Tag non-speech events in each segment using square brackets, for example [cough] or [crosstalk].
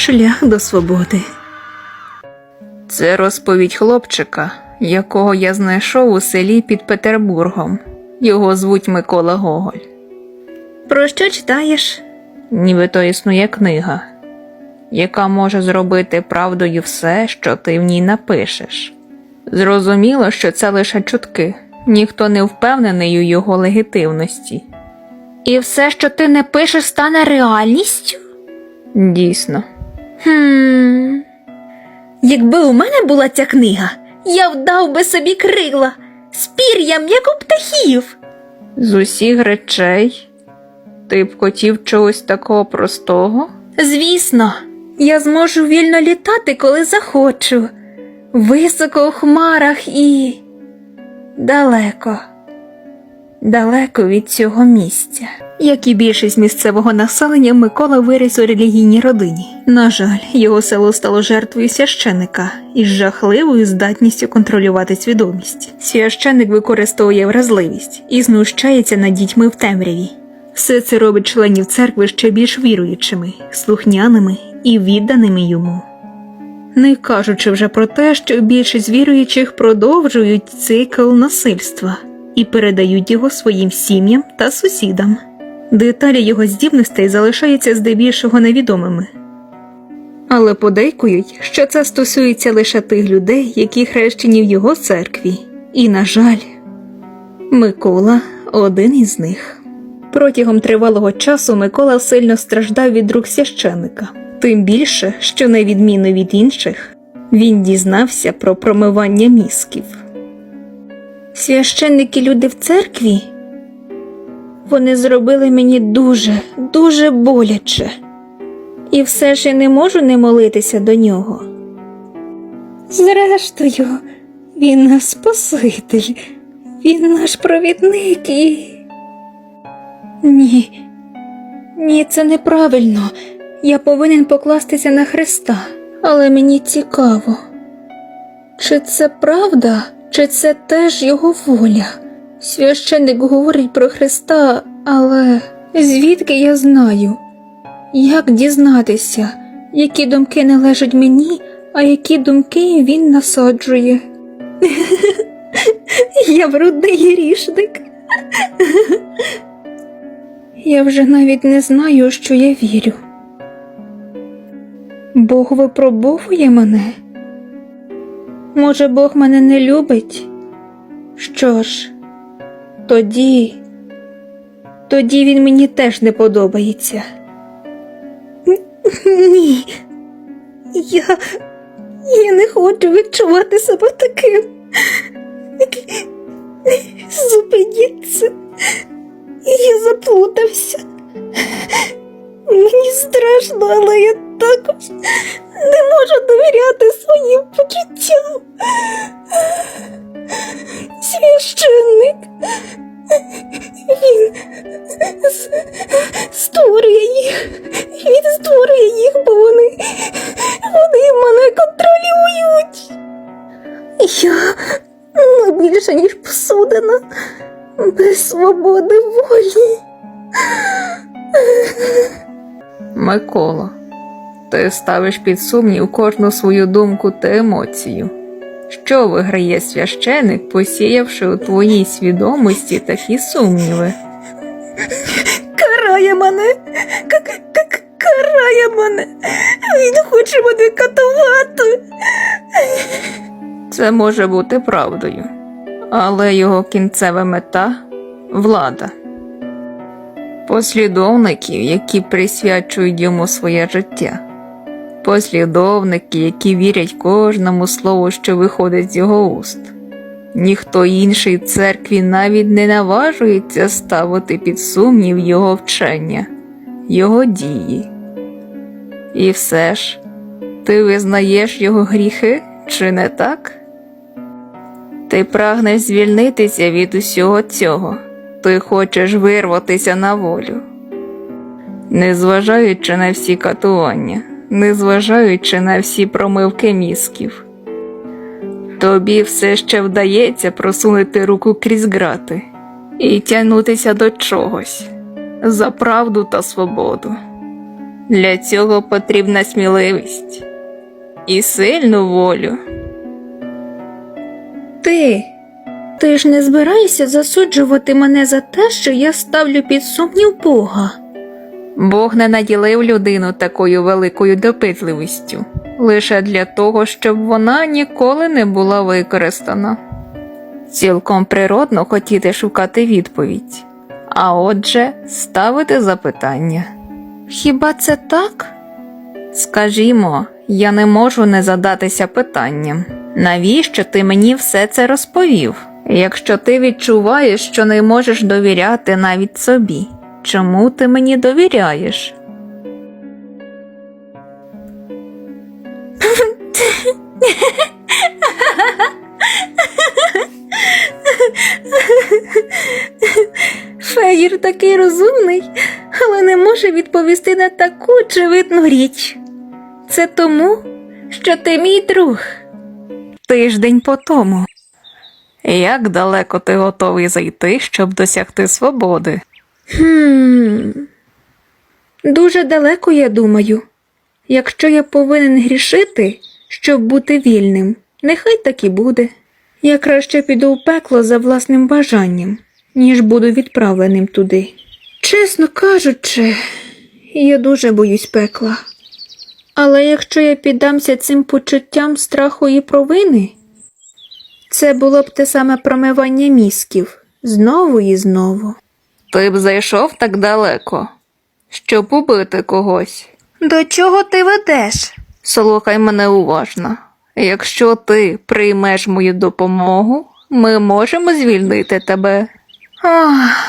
шлях до свободи. Це розповідь хлопчика, якого я знайшов у селі під Петербургом. Його звуть Микола Гоголь. Про що читаєш? Нібито існує книга, яка може зробити правдою все, що ти в ній напишеш. Зрозуміло, що це лише чутки, ніхто не впевнений у його легітимності. І все, що ти не пишеш, стане реальністю? Дійсно. Хм. Якби у мене була ця книга, я вдав би собі крила з пір'ям, як у птахів. З усіх речей ти б хотів чогось такого простого? Звісно, я зможу вільно літати, коли захочу, високо у хмарах і далеко, далеко від цього місця. Як і більшість місцевого населення, Микола виріс у релігійній родині. На жаль, його село стало жертвою священика із жахливою здатністю контролювати свідомість. Священик використовує вразливість і знущається над дітьми в темряві. Все це робить членів церкви ще більш віруючими, слухняними і відданими йому. Не кажучи вже про те, що більшість віруючих продовжують цикл насильства і передають його своїм сім'ям та сусідам. Деталі його здібностей залишаються здебільшого невідомими. Але подейкують, що це стосується лише тих людей, які хрещені в його церкві. І, на жаль, Микола один із них. Протягом тривалого часу Микола сильно страждав від рук священика, тим більше, що, на відміну від інших, він дізнався про промивання мізків. Священники люди в церкві вони зробили мені дуже, дуже боляче, і все ж я не можу не молитися до нього. Зрештою, він наш Спаситель, він наш провідник і. Ні, ні, це неправильно. Я повинен покластися на Христа, але мені цікаво. Чи це правда, чи це теж його воля? Священник говорить про Христа, але звідки я знаю? Як дізнатися, які думки належать мені, а які думки він насаджує? [laughs] Я брудний грішник. Я вже навіть не знаю, що я вірю. Бог випробовує мене. Може, Бог мене не любить? Що ж, тоді, тоді він мені теж не подобається. Ні, я, я не хочу відчувати себе таким. Зупиніться, я заплутався. Мені страшно, але я також не можу довіряти своїм почуттям. Священник. Він створює їх. Він створює їх, бо вони, вони мене контролюють. Я не більше, ніж посудина, без свободи волі. Микола, ти ставиш під сумнів кожну свою думку та емоцію. Що виграє священик, посіявши у твоїй свідомості такі сумніви? Карає мене, карає мене. Він хоче мене катувати. Це може бути правдою, але його кінцева мета влада. Послідовників, які присвячують йому своє життя, послідовники, які вірять кожному слову, що виходить з його уст. Ніхто інший церкві навіть не наважується ставити під сумнів його вчення, його дії. І все ж, ти визнаєш його гріхи, чи не так? Ти прагнеш звільнитися від усього цього. Ти хочеш вирватися на волю. Незважаючи на всі катування, незважаючи на всі промивки мізків, тобі все ще вдається просунути руку крізь грати і тягнутися до чогось за правду та свободу. Для цього потрібна сміливість і сильну волю. Ти. Ти ж не збираєшся засуджувати мене за те, що я ставлю під сумнів Бога. Бог не наділив людину такою великою допитливістю лише для того, щоб вона ніколи не була використана. Цілком природно хотіти шукати відповідь, а отже, ставити запитання. Хіба це так? Скажімо, я не можу не задатися питанням, навіщо ти мені все це розповів? Якщо ти відчуваєш, що не можеш довіряти навіть собі, чому ти мені довіряєш? Феєр такий розумний, але не може відповісти на таку очевидну річ. Це тому, що ти мій друг. Тиждень по тому. Як далеко ти готовий зайти, щоб досягти свободи? Хм. Дуже далеко, я думаю. Якщо я повинен грішити, щоб бути вільним, нехай так і буде. Я краще піду в пекло за власним бажанням, ніж буду відправленим туди. Чесно кажучи, я дуже боюсь пекла. Але якщо я піддамся цим почуттям страху і провини, це було б те саме промивання мізків знову і знову. Ти б зайшов так далеко, щоб убити когось. До чого ти ведеш? Слухай мене уважно. Якщо ти приймеш мою допомогу, ми можемо звільнити тебе. Ах,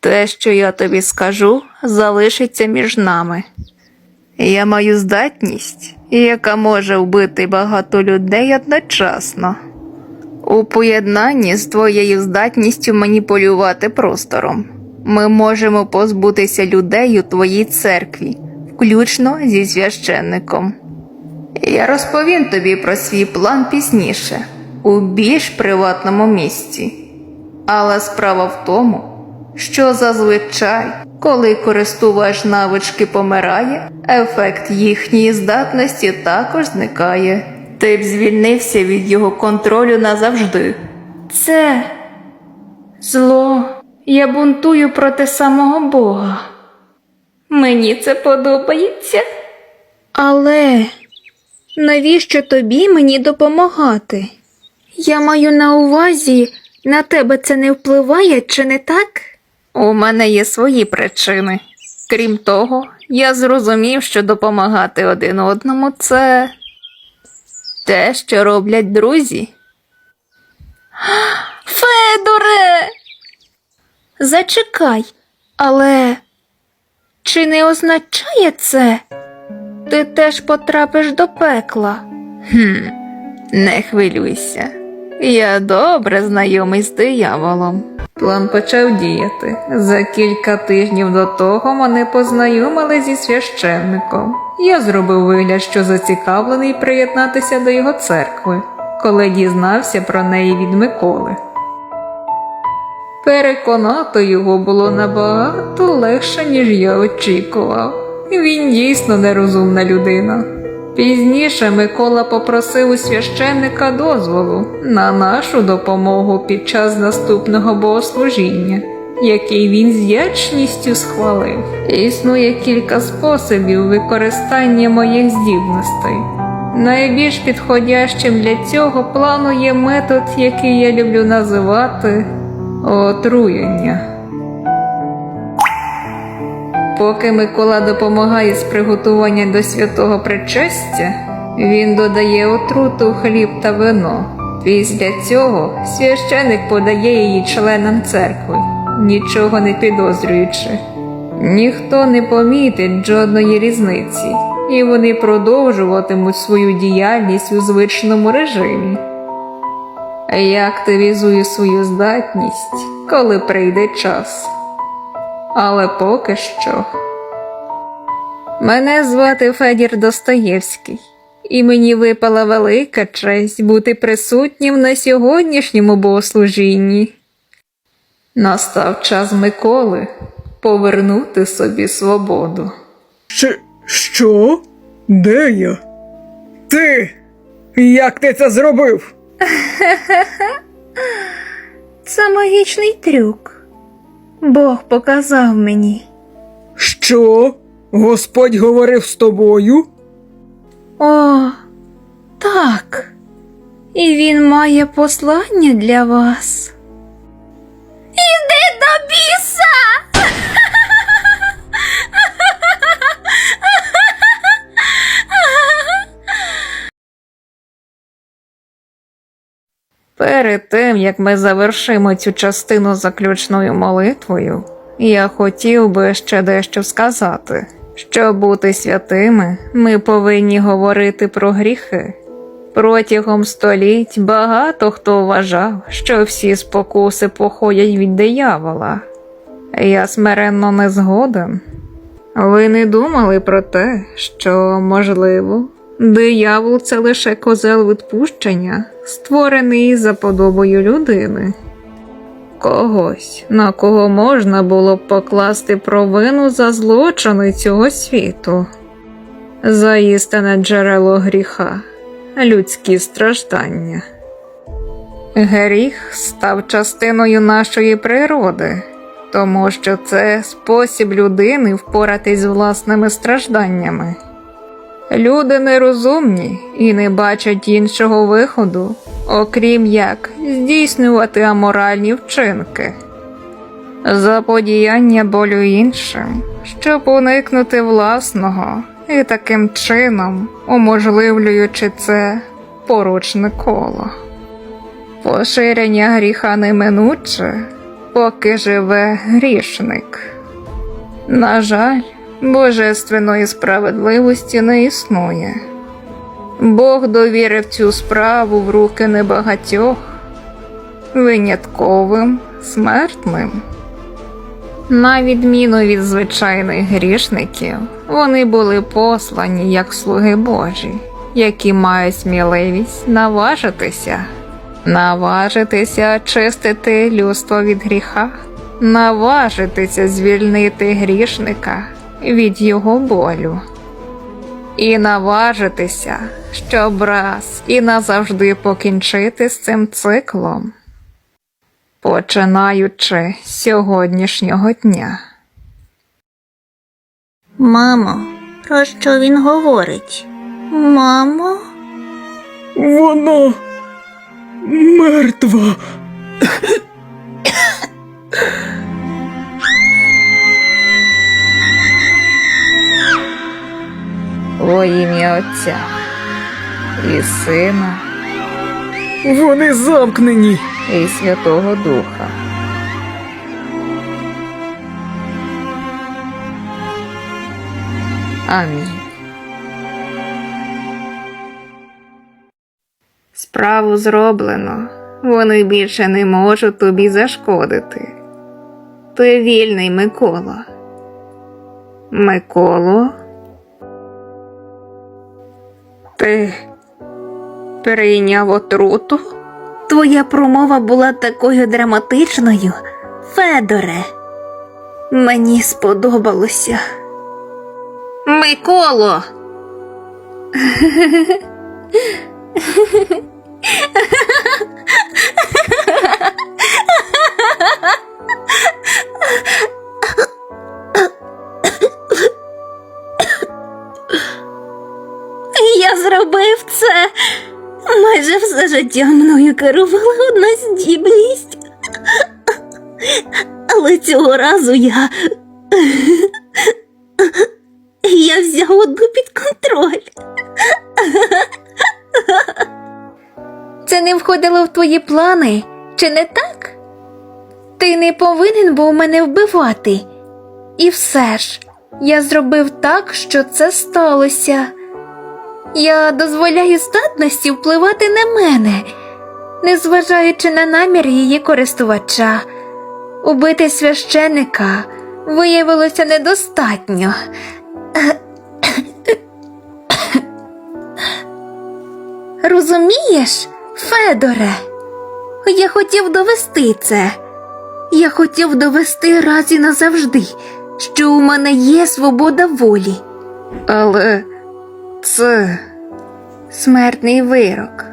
Те, що я тобі скажу, залишиться між нами. Я маю здатність, яка може вбити багато людей одночасно. У поєднанні з твоєю здатністю маніпулювати простором. Ми можемо позбутися людей у твоїй церкві, включно зі священником. Я розповім тобі про свій план пізніше, у більш приватному місці. Але справа в тому, що зазвичай, коли користувач навички помирає, ефект їхньої здатності також зникає. Ти б звільнився від його контролю назавжди. це зло. Я бунтую проти самого Бога. Мені це подобається. Але навіщо тобі мені допомагати? Я маю на увазі, на тебе це не впливає, чи не так? У мене є свої причини. Крім того, я зрозумів, що допомагати один одному це те, що роблять друзі. Федоре. Зачекай, але чи не означає це? Ти теж потрапиш до пекла. Хм, не хвилюйся. Я добре знайомий з дияволом. План почав діяти. За кілька тижнів до того мене познайомили зі священником. Я зробив вигляд, що зацікавлений приєднатися до його церкви, коли дізнався про неї від Миколи. Переконати його було набагато легше, ніж я очікував. Він дійсно нерозумна людина. Пізніше Микола попросив у священника дозволу на нашу допомогу під час наступного богослужіння, який він з вдячністю схвалив. Існує кілька способів використання моїх здібностей. Найбільш підходящим для цього плану є метод, який я люблю називати отруєння. Поки Микола допомагає з приготування до святого причастя, він додає отруту в хліб та вино. Після цього священик подає її членам церкви, нічого не підозрюючи. Ніхто не помітить жодної різниці, і вони продовжуватимуть свою діяльність у звичному режимі. Я активізую свою здатність, коли прийде час. Але поки що. Мене звати Федір Достоєвський, і мені випала велика честь бути присутнім на сьогоднішньому богослужінні. Настав час Миколи повернути собі свободу. Що? Що? Де я? Ти? Як ти це зробив? [laughs] Це магічний трюк. Бог показав мені. Що? Господь говорив з тобою? О, так. І він має послання для вас. Перед тим як ми завершимо цю частину заключною молитвою, я хотів би ще дещо сказати. Щоб бути святими, ми повинні говорити про гріхи. Протягом століть багато хто вважав, що всі спокуси походять від диявола. Я смиренно не згоден. Ви не думали про те, що, можливо, диявол це лише козел відпущення, створений за подобою людини. Когось, на кого можна було б покласти провину за злочини цього світу, за істинне джерело гріха, людські страждання. Гріх став частиною нашої природи, тому що це спосіб людини впоратись з власними стражданнями. Люди нерозумні і не бачать іншого виходу, окрім як здійснювати аморальні вчинки. Заподіяння болю іншим, щоб уникнути власного і таким чином, уможливлюючи це поручне коло. Поширення гріха неминуче, поки живе грішник. На жаль, божественної справедливості не існує. Бог довірив цю справу в руки небагатьох, винятковим, смертним. На відміну від звичайних грішників, вони були послані як слуги Божі, які мають сміливість наважитися, наважитися очистити людство від гріха, наважитися звільнити грішника від його болю. І наважитися, щоб раз і назавжди покінчити з цим циклом, починаючи з сьогоднішнього дня. Мамо, про що він говорить? Мамо? Вона мертва. Во ім'я Отця і Сина Вони замкнені. і Святого Духа. Амінь. Справу зроблено. Вони більше не можуть тобі зашкодити. Ти вільний, Микола. Миколо. Ти прийняв отруту? Твоя промова була такою драматичною, Федоре. Мені сподобалося. Миколо. [laughs] Я зробив це. Майже все життя мною керувала одна здібність. Але цього разу я. Я взяв одну під контроль. Це не входило в твої плани, чи не так? Ти не повинен був мене вбивати. І все ж, я зробив так, що це сталося. Я дозволяю здатності впливати на мене, незважаючи на намір її користувача. Убити священика виявилося недостатньо. Розумієш, Федоре, я хотів довести це. Я хотів довести раз і назавжди, що у мене є свобода волі, Але це Смертний вирок.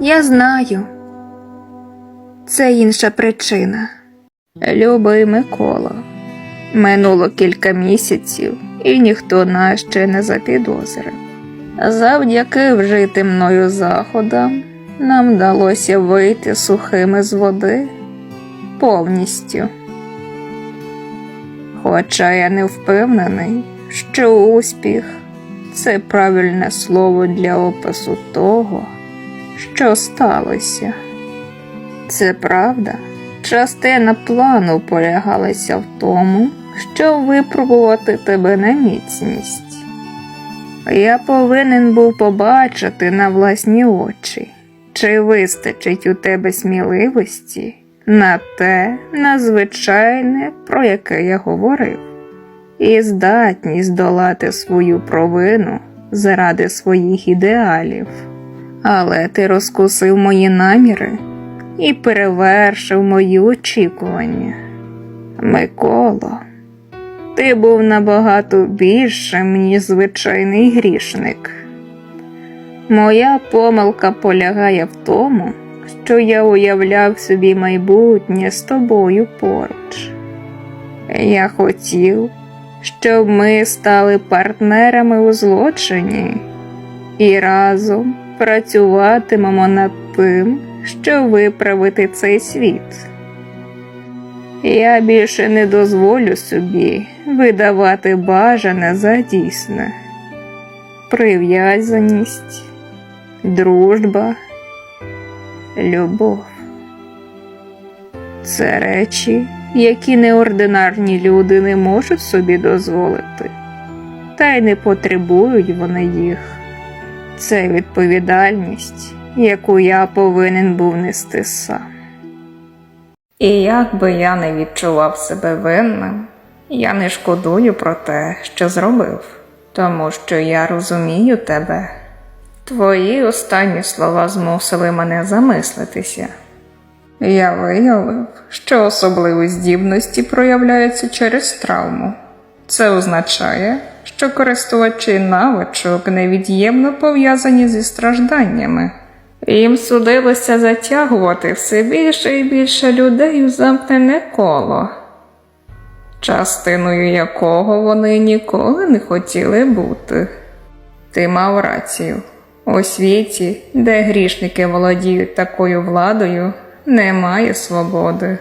Я знаю. Це інша причина. любий Микола. Минуло кілька місяців, і ніхто нас ще не запідозрив. Завдяки вжитим мною заходам нам вдалося вийти сухими з води повністю. Хоча я не впевнений, що успіх це правильне слово для опису того, що сталося. Це правда. Частина плану полягалася в тому, щоб випробувати тебе на міцність. Я повинен був побачити на власні очі, чи вистачить у тебе сміливості на те надзвичайне, про яке я говорив, і здатність долати свою провину заради своїх ідеалів. Але ти розкусив мої наміри і перевершив мої очікування. Миколо, ти був набагато більшим, ніж звичайний грішник. Моя помилка полягає в тому, що я уявляв собі майбутнє з тобою поруч. Я хотів, щоб ми стали партнерами у злочині і разом працюватимемо над тим, щоб виправити цей світ. Я більше не дозволю собі видавати бажане за дійсне. Прив'язаність, дружба, любов. Це речі, які неординарні люди не можуть собі дозволити, та й не потребують вони їх. Це відповідальність, яку я повинен був нести сам. І як би я не відчував себе винним, я не шкодую про те, що зробив, тому що я розумію тебе. Твої останні слова змусили мене замислитися. Я виявив, що особливі здібності проявляються через травму. Це означає, що користувачі навичок невід'ємно пов'язані зі стражданнями. Їм судилося затягувати все більше і більше людей у замкнене коло, частиною якого вони ніколи не хотіли бути. Ти мав рацію. У світі, де грішники володіють такою владою, немає свободи.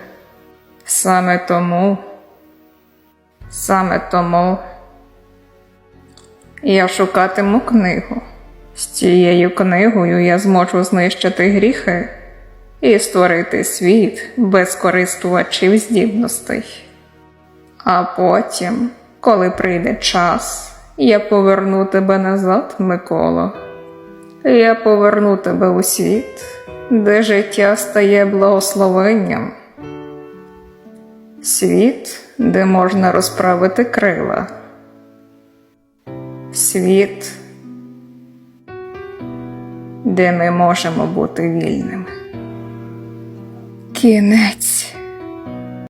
Саме тому, саме тому я шукатиму книгу. З цією книгою я зможу знищити гріхи і створити світ без користувачів здібностей. А потім, коли прийде час, я поверну тебе назад, Миколо. Я поверну тебе у світ, де життя стає благословенням. Світ, де можна розправити крила. Світ, де ми можемо бути вільними. Кінець.